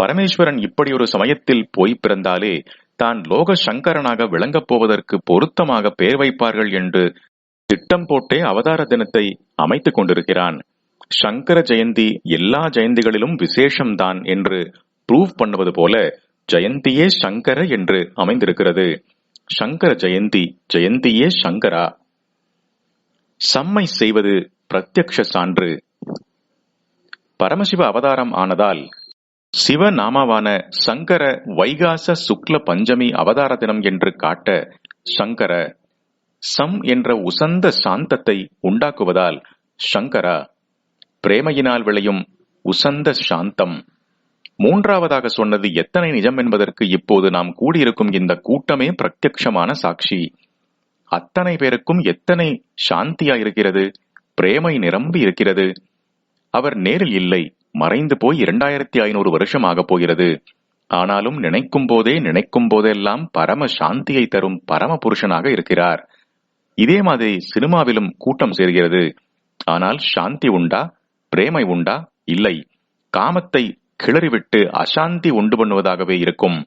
பரமேஸ்வரன் இப்படி ஒரு சமயத்தில் போய் பிறந்தாலே தான் லோக சங்கரனாக விளங்கப் போவதற்கு பொருத்தமாக பெயர் வைப்பார்கள் என்று திட்டம் போட்டே அவதார தினத்தை அமைத்துக் கொண்டிருக்கிறான். சங்கர ஜெயந்தி எல்லா ஜெயந்திகளிலும் விசேஷம்தான் என்று ப்ரூவ் பண்ணுவது போல ஜெயந்தியே சங்கர என்று அமைந்திருக்கிறது. சங்கர ஜெயந்தி ஜெயந்தியே சங்கரா? சம்மை செய்வது பிரத்யக்ஷ சான்று. பரமசிவ அவதாரம் ஆனதால் சிவநாமாவான சங்கர வைகாச சுக்ல பஞ்சமி அவதார தினம் என்று காட்ட சங்கர சம் என்ற உசந்த சாந்தத்தை உண்டாக்குவதால் சங்கரா பிரேமையினால் விளையும் உசந்த சாந்தம். மூன்றாவதாக சொன்னது எத்தனை நிஜம் என்பதற்கு இப்போது நாம் கூடியிருக்கும் இந்த கூட்டமே பிரத்யக்ஷமான சாட்சி. அத்தனை பேருக்கும் எத்தனை சாந்தியா இருக்கிறது பிரேமை நிரம்பி இருக்கிறது அவர் நேரில் இல்லை. மறைந்து போய் இரண்டாயிரத்தி ஐநூறு வருஷம் ஆகப் போகிறது. ஆனாலும் நினைக்கும் போதே நினைக்கும் போதெல்லாம் பரம சாந்தியை தரும் பரம புருஷனாக இருக்கிறார். இதே மாதிரி சினிமாவிலும் கூட்டம் சேர்கிறது. ஆனால் சாந்தி உண்டா பிரேமை உண்டா? இல்லை. காமத்தை கிளறிவிட்டு அசாந்தி உண்டு பண்ணுவதாகவே இருக்கும்.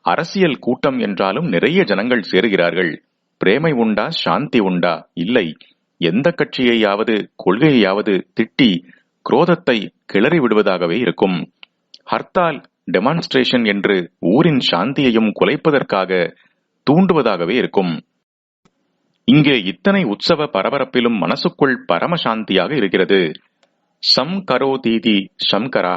அரசியல் கூட்டம் என்றாலும் நிறைய ஜனங்கள் சேருகிறார்கள். பிரேமை உண்டா சாந்தி உண்டா? இல்லை. எந்த கட்சியையாவது கொள்கையையாவது திட்டி குரோதத்தை கிளறி விடுவதாகவே இருக்கும். ஹர்த்தால் டெமான்ஸ்ட்ரேஷன் என்று ஊரின் சாந்தியையும் குலைப்பதற்காக தூண்டுவதாகவே இருக்கும். இங்கே இத்தனை உற்சவ பரபரப்பிலும் மனசுக்குள் பரமசாந்தியாக இருக்கிறது. சம் கரோ தீதி சம்கரா.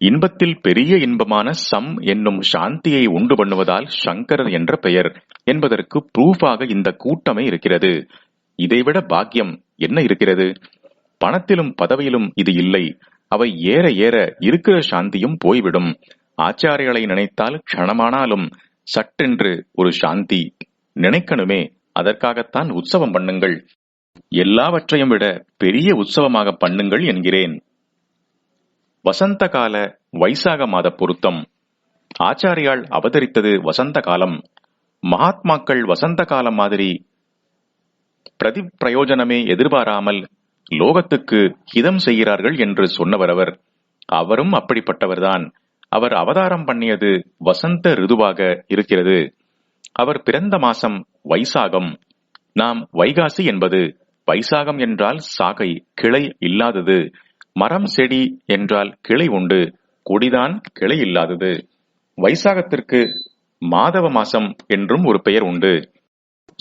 இன்பத்தில் பெரிய இன்பமான சம் என்னும் சாந்தியை உண்டு பண்ணுவதால் சங்கரர் என்ற பெயர் என்பதற்கு ப்ரூஃபாக இந்த கூட்டமே இருக்கிறது. இதைவிட பாக்கியம் என்ன இருக்கிறது? பணத்திலும் பதவியிலும் இது இல்லை. அவை ஏற ஏற இருக்கிற சாந்தியும் போய்விடும். ஆச்சாரியர்களை நினைத்தால் க்ஷணமானாலும் சட்டென்று ஒரு சாந்தி நினைக்கணுமே அதற்காகத்தான் உற்சவம் பண்ணுங்கள். எல்லாவற்றையும் விட பெரிய உற்சவமாக பண்ணுங்கள் என்கிறேன். வசந்த கால வைசாக மாத பொருத்தம். ஆச்சாரியால் அவதரித்தது வசந்த காலம். மகாத்மாக்கள் வசந்த காலம் மாதிரி பிரதி பிரயோஜனமே எதிர்பாராமல் லோகத்துக்கு ஹிதம் செய்கிறார்கள் என்று சொன்னவர் அவர் அவரும் அப்படிப்பட்டவர்தான். அவர் அவதாரம் பண்ணியது வசந்த ரிதுவாக இருக்கிறது. அவர் பிறந்த மாசம் வைசாகம். நாம் வைகாசி என்பது வைசாகம் என்றால் சாகை கிளை இல்லாதது. மரம் செடி என்றால் கிளை உண்டு. கொடிதான் கிளை இல்லாதது. வைசாகத்திற்கு மாதவ மாசம் என்றும் ஒரு பெயர் உண்டு.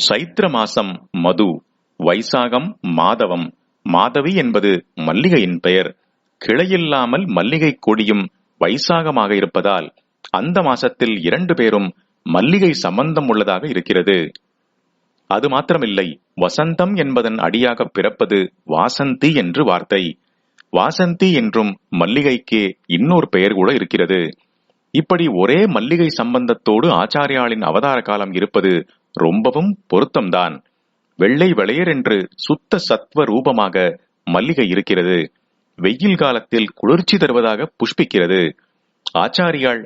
சைத்திர மாசம் மது. வைசாகம் மாதவம். மாதவி என்பது மல்லிகையின் பெயர். கிளையில்லாமல் மல்லிகை கொடியும் வைசாகமாக இருப்பதால் அந்த மாசத்தில் இரண்டு பேரும் மல்லிகை சம்பந்தம் உள்ளதாக இருக்கிறது. அது மாத்திரமில்லை வசந்தம் என்பதன் அடியாக பிறப்பது வாசந்தி என்று வார்த்தை. வாசந்தி என்றும் மல்லிகைக்கு இன்னொரு பெயர் கூட இருக்கிறது. இப்படி ஒரே மல்லிகை சம்பந்தத்தோடு ஆச்சாரியாளின் அவதார காலம் இருப்பது ரொம்பவும் பொருத்தம்தான். வெள்ளை வெளையர் என்று சுத்த சத்வ ரூபமாக மல்லிகை இருக்கிறது. வெயில் காலத்தில் குளிர்ச்சி தருவதாக புஷ்பிக்கிறது. ஆச்சாரியாள்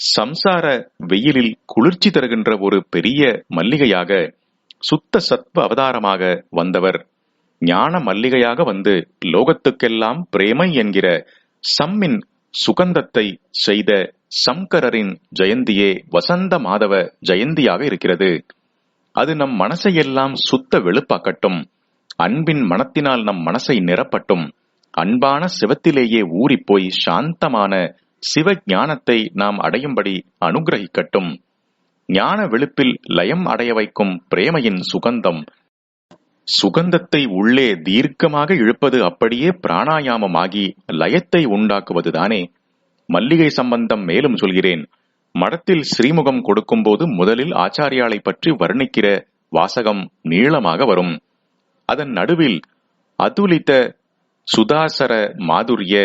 சம்சார வெயிலில் குளிர்ச்சி தருகின்ற ஒரு பெரிய மல்லிகையாக சுத்த சத்வ அவதாரமாக வந்தவர். ஞான மல்லிகையாக வந்து லோகத்துக்கெல்லாம் பிரேமை என்கிற சம்மின் சுகந்தத்தை செய்த சங்கரரின் ஜெயந்தியே வசந்த மாதவ ஜெயந்தியாக இருக்கிறது. அது நம் மனசையெல்லாம் சுத்த வெளுப்பாக்கட்டும். அன்பின் மனத்தினால் நம் மனசை நிரப்பட்டும். அன்பான சிவத்திலேயே ஊறிப்போய் சாந்தமான சிவ ஞானத்தை நாம் அடையும்படி அனுகிரகிக்கட்டும். ஞான வெளுப்பில் லயம் அடைய வைக்கும் பிரேமையின் சுகந்தம். சுகந்தத்தை உள்ளே தீர்க்கமாக இழுப்பது அப்படியே பிராணாயாமமாகி லயத்தை உண்டாக்குவதுதானே. மல்லிகை சம்பந்தம் மேலும் சொல்கிறேன். மடத்தில் ஸ்ரீமுகம் கொடுக்கும்போது முதலில் ஆச்சாரியாலை பற்றி வர்ணிக்கிற வாசகம் நீளமாக வரும். அதன் நடுவில் அதுலித சுதாசர மாதுரிய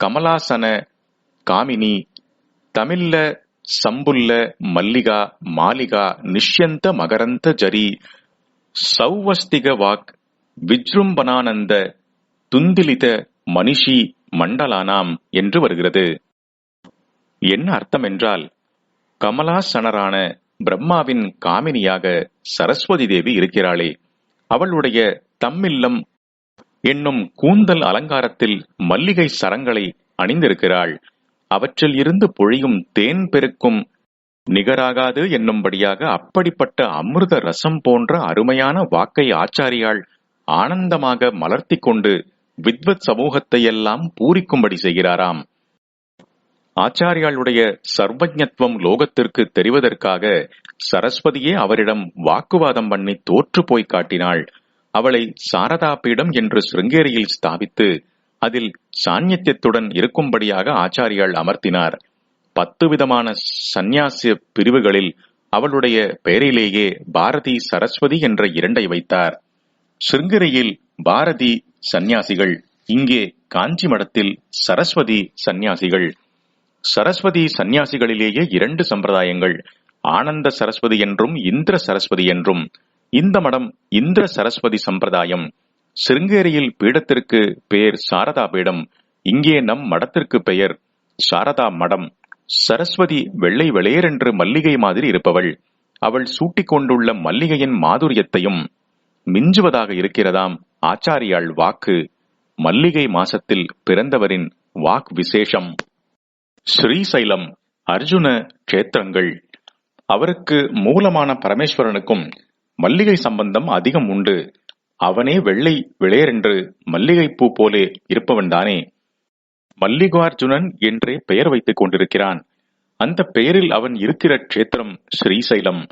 கமலாசன காமினி தமிழ்ல சம்புல்ல மல்லிகா மாலிகா நிஷ்யந்த மகரந்த ஜரி சௌவஸ்திக வாக் விஜృంభனானந்த துந்திலித மனிஷி மண்டலானாம் என்று வருகிறது. என்ன அர்த்தம் என்றால் கமலாசனரான பிரம்மாவின் காமினியாக சரஸ்வதி தேவி இருக்கிறாளே. அவளுடைய தம்மில்லம் என்னும் கூந்தல் அலங்காரத்தில் மல்லிகை சரங்களை அணிந்திருக்கிறாள். அவற்றில் இருந்து பொழியும் தேன் பெருக்கும் நிகராகாது என்னும்படியாக அப்படிப்பட்ட அமிர்த ரசம் போன்ற அருமையான வாக்கை ஆச்சாரியாள் ஆனந்தமாக மலர்த்தி கொண்டு வித்வத் சமூகத்தையெல்லாம் பூரிக்கும்படி செய்கிறாராம். ஆச்சாரியாளுடைய சர்வஜத்வம் லோகத்திற்கு தெரிவதற்காக சரஸ்வதியே அவரிடம் வாக்குவாதம் பண்ணி தோற்று போய் காட்டினாள். அவளை சாரதா பீடம் என்று சிருங்கேரியில் ஸ்தாபித்து அதில் சாநித்தியத்துடன் இருக்கும்படியாக ஆச்சாரியால் அமர்த்தினார். பத்து விதமான சந்நியாசிய பிரிவுகளில் அவளுடைய பெயரிலேயே பாரதி சரஸ்வதி என்ற இரண்டை வைத்தார். சிருங்கேரியில் பாரதி சந்நியாசிகள் இங்கே காஞ்சி மடத்தில் சரஸ்வதி சந்நியாசிகள். சரஸ்வதி சந்நியாசிகளிலேயே இரண்டு சம்பிரதாயங்கள். ஆனந்த சரஸ்வதி என்றும் இந்திர சரஸ்வதி என்றும். இந்த மடம் இந்திர சரஸ்வதி சம்பிரதாயம். சிருங்கேரியில் பீடத்திற்கு பெயர் சாரதா பீடம். இங்கே நம் மடத்திற்கு பெயர் சாரதா மடம். சரஸ்வதி வெள்ளை வெளியரென்று மல்லிகை மாதிரி இருப்பவள். அவள் சூட்டிக் கொண்டுள்ள மல்லிகையின் மாதுரியத்தையும் மிஞ்சுவதாக இருக்கிறதாம் ஆச்சாரியாள் வாக்கு. மல்லிகை மாசத்தில் பிறந்தவரின் வாக் விசேஷம். ஸ்ரீசைலம் அர்ஜுன கஷேத்திரங்கள். அவருக்கு மூலமான பரமேஸ்வரனுக்கும் மல்லிகை சம்பந்தம் அதிகம் உண்டு. அவனே வெள்ளை வெளியரென்று மல்லிகைப்பூ போலே இருப்பவன்தானே மல்லிகார்ஜுனன் என்றே பெயர் வைத்துக் கொண்டிருக்கிறான். அந்த பெயரில் அவன் இருக்கிற க்ஷேத்திரம் ஸ்ரீசைலம்.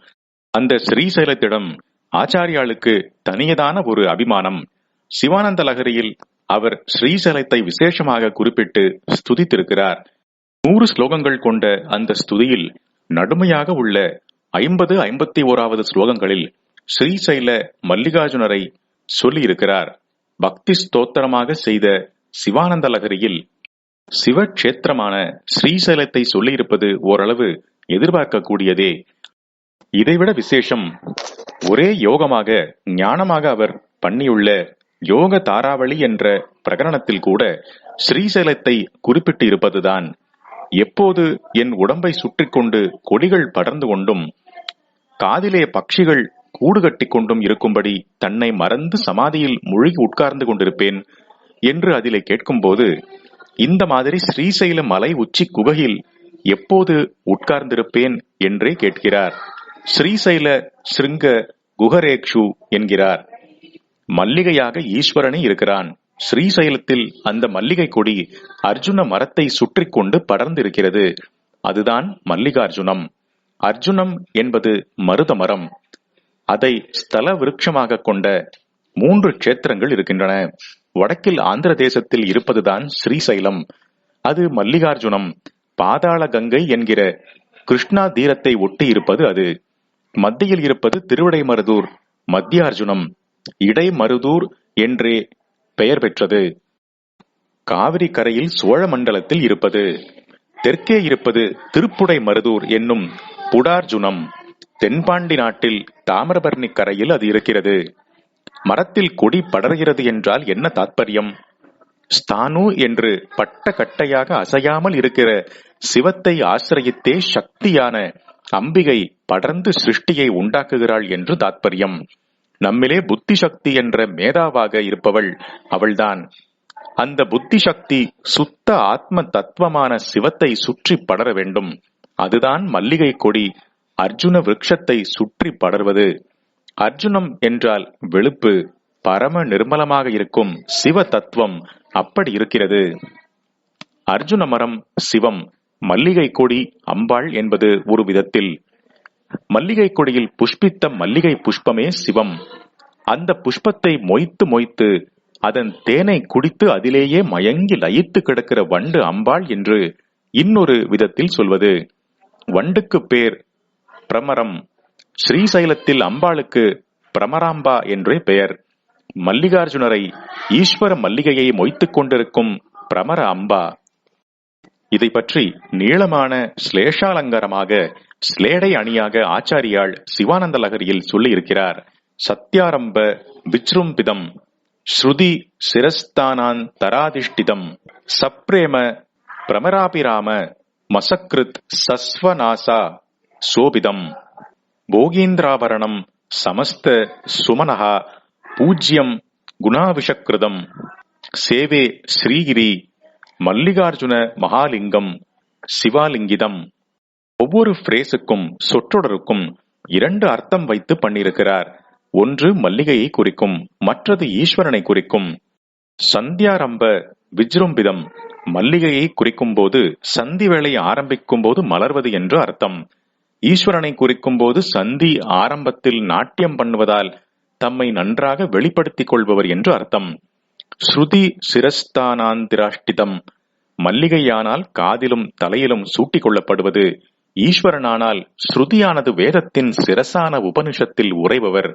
அந்த ஸ்ரீசைலத்திடம் ஆச்சாரியாளுக்கு தனியதான ஒரு அபிமானம். சிவானந்த லகரியில் அவர் ஸ்ரீசைலத்தை விசேஷமாக குறிப்பிட்டு ஸ்துதித்திருக்கிறார். நூறு ஸ்லோகங்கள் கொண்ட அந்த ஸ்துதியில் நடுமையாக உள்ள ஐம்பது ஐம்பத்தி ஓராவது ஸ்லோகங்களில் ஸ்ரீசைல மல்லிகார்ஜுனரை சொல்லியிருக்கிறார். பக்தி ஸ்தோத்திரமாக செய்த சிவானந்த லகரியில் சிவக்ஷேத்திரமான ஸ்ரீசைலத்தை சொல்லியிருப்பது ஓரளவு எதிர்பார்க்கக்கூடியதே. இதைவிட விசேஷம் ஒரே யோகமாக ஞானமாக அவர் பண்ணியுள்ள யோக தாராவளி என்ற பிரகரணத்தில் கூட ஸ்ரீசைலத்தை குறிப்பிட்டு இருப்பதுதான் எப்போது என் உடம்பை சுற்றி கொண்டு கொடிகள் படர்ந்து கொண்டும் காதிலே பட்சிகள் கூடு கட்டி கொண்டும் இருக்கும்படி தன்னை மறந்து சமாதியில் முழுகி உட்கார்ந்து கொண்டிருப்பேன் என்று அதிலே கேட்கும்போது இந்த மாதிரி ஸ்ரீசைல மலை உச்சி குகையில் எப்போது உட்கார்ந்திருப்பேன் என்றே கேட்கிறார். ஸ்ரீசைல ஸ்ருங்க குஹரேக்ஷு என்கிறார். மல்லிகையாக ஈஸ்வரனே இருக்கிறான். ஸ்ரீசைலத்தில் அந்த மல்லிகை கொடி அர்ஜுன மரத்தை சுற்றி கொண்டு படர்ந்திருக்கிறது. அதுதான் மல்லிகார்ஜுனம். அர்ஜுனம் என்பது மருத மரம் அதை ஸ்தல விருட்சமாக கொண்ட மூன்று கஷேத்திரங்கள் இருக்கின்றன. வடக்கில் ஆந்திர தேசத்தில் இருப்பதுதான் ஸ்ரீசைலம். அது மல்லிகார்ஜுனம். பாதாள கங்கை என்கிற கிருஷ்ணா தீரத்தை ஒட்டி இருப்பது அது. மத்தியில் இருப்பது திருவிடைமருதூர் மத்தியார்ஜுனம். இடைமருதூர் என்றே பெயர் பெற்றது. காவிரி கரையில் சோழ மண்டலத்தில் இருப்பது தெற்கே இருப்பது திருப்புடை மருதூர் என்னும் புடார்ஜுனம். தென்பாண்டி நாட்டில் தாமிரபரணி கரையில் அது இருக்கிறது. மரத்தில் கொடி படர்கிறது என்றால் என்ன தாத்பரியம்? ஸ்தானு என்று பட்ட கட்டையாக அசையாமல் இருக்கிற சிவத்தை ஆசிரியத்தே சக்தியான அம்பிகை படர்ந்து சிருஷ்டியை உண்டாக்குகிறாள் என்று தாத்பரியம். நம்மிலே புத்தி சக்தி என்ற மேதாவாக இருப்பவள் அவள்தான். அந்த புத்தி சக்தி சுத்த ஆத்ம தத்துவமான சிவத்தை சுற்றி படர வேண்டும். அதுதான் மல்லிகை கொடி அர்ஜுன விரக்ஷத்தை சுற்றி படர்வது. அர்ஜுனம் என்றால் வெளுப்பு பரம நிர்மலமாக இருக்கும் சிவ தத்துவம் அப்படி இருக்கிறது. அர்ஜுன மரம் சிவம் மல்லிகை கொடி அம்பாள் என்பது ஒரு விதத்தில். மல்லிகை கொடியில் புஷ்பித்த மல்லிகை புஷ்பமே சிவம். அந்த புஷ்பத்தை மொய்த்து மொய்த்து அதன் தேனை குடித்து அதிலேயே மயங்கி லயித்து கிடக்கிற வண்டு அம்பாள் என்று இன்னொரு விதத்தில் சொல்வது. வண்டுக்கு பேர் பிரமரம். ஸ்ரீசைலத்தில் அம்பாளுக்கு பிரமராம்பா என்றே பெயர். மல்லிகார்ஜுனரை ஈஸ்வர மல்லிகையை மொய்த்துக் கொண்டிருக்கும் பிரமர அம்பா. இதை பற்றி நீளமான ஸ்லேஷாலங்கரமாக ஸ்லேடை அணியாக ஆச்சாரியாள் சிவானந்த லகரியில் சொல்லியிருக்கிறார் சத்யாரம்ப விச்ரும்பிதம் ஸ்ருதி சிரஸ்தானான் தராதிஷ்டிதம் சப்ரேம பிரமராபிராம மசக்ருத் சஸ்வநாசா சோபிதம் போகீந்திராபரணம் சமஸ்த சுமனஹா பூஜ்யம் குணாவிஷக்கிருதம் சேவே ஸ்ரீகிரி மல்லிகார்ஜுன மகாலிங்கம் சிவாலிங்கிதம் ஒவ்வொரு பிரேஸுக்கும் சொற்றொடருக்கும் இரண்டு அர்த்தம் வைத்து பண்ணியிருக்கிறார். ஒன்று மல்லிகையை குறிக்கும் மற்றது ஈஸ்வரனை குறிக்கும். சந்தியாரம்ப விஜృంபிதம் மல்லிகையை குறிக்கும் போது சந்தி வேளை ஆரம்பிக்கும் போது மலர்வது என்று அர்த்தம். ஈஸ்வரனை குறிக்கும் போது சந்தி ஆரம்பத்தில் நாட்டியம் பண்ணுவதால் தம்மை நன்றாக வெளிப்படுத்திக் கொள்பவர் என்று அர்த்தம். ஸ்ருதி சிரஸ்தானாந்திராஷ்டிதம் மல்லிகையானால் காதிலும் தலையிலும் சூட்டிக் கொள்ளப்படுவது. ஈஸ்வரனானால் ஸ்ருதியானது வேதத்தின் சிரசான உபனிஷத்தில் உறைபவர்